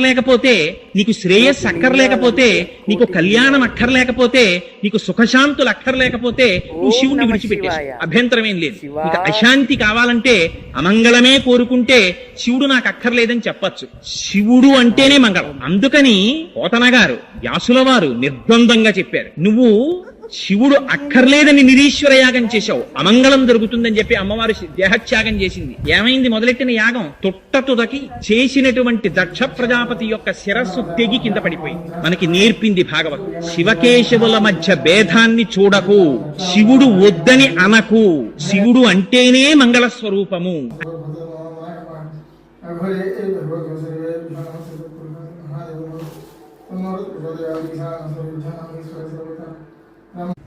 లేకపోతే నీకు శ్రేయస్ అక్కర్లేకపోతే నీకు కళ్యాణం అక్కర్లేకపోతే నీకు సుఖశాంతులు అక్కర్లేకపోతే నువ్వు శివుణ్ణి విడిచిపెట్టేసి. అభ్యంతరం ఏం లేదు. నీకు అశాంతి కావాలంటే అమంగళమే కోరుకుంటే శివుడు నాకు అక్కర్లేదని చెప్పచ్చు. శివుడు అంటేనే మంగళం. అందుకని పోతన గారు వ్యాసుల వారు నిర్ద్వందంగా చెప్పారు. నువ్వు శివుడు అక్కర్లేదని నిరీశ్వర యాగం చేశావు. అమంగళం జరుగుతుందని చెప్పి అమ్మవారు దేహత్యాగం చేసింది. ఏమైంది? మొదలెట్టిన యాగం తొట్టతుదకి చేసినటువంటి దక్ష ప్రజాపతి యొక్క శిరస్సు తెగి కింద పడిపోయింది. మనకి నేర్పింది భాగవతం. శివకేశవుల మధ్య భేదాన్ని చూడకు. శివుడు వద్దని అనకు. శివుడు అంటేనే మంగళ స్వరూపము Amém.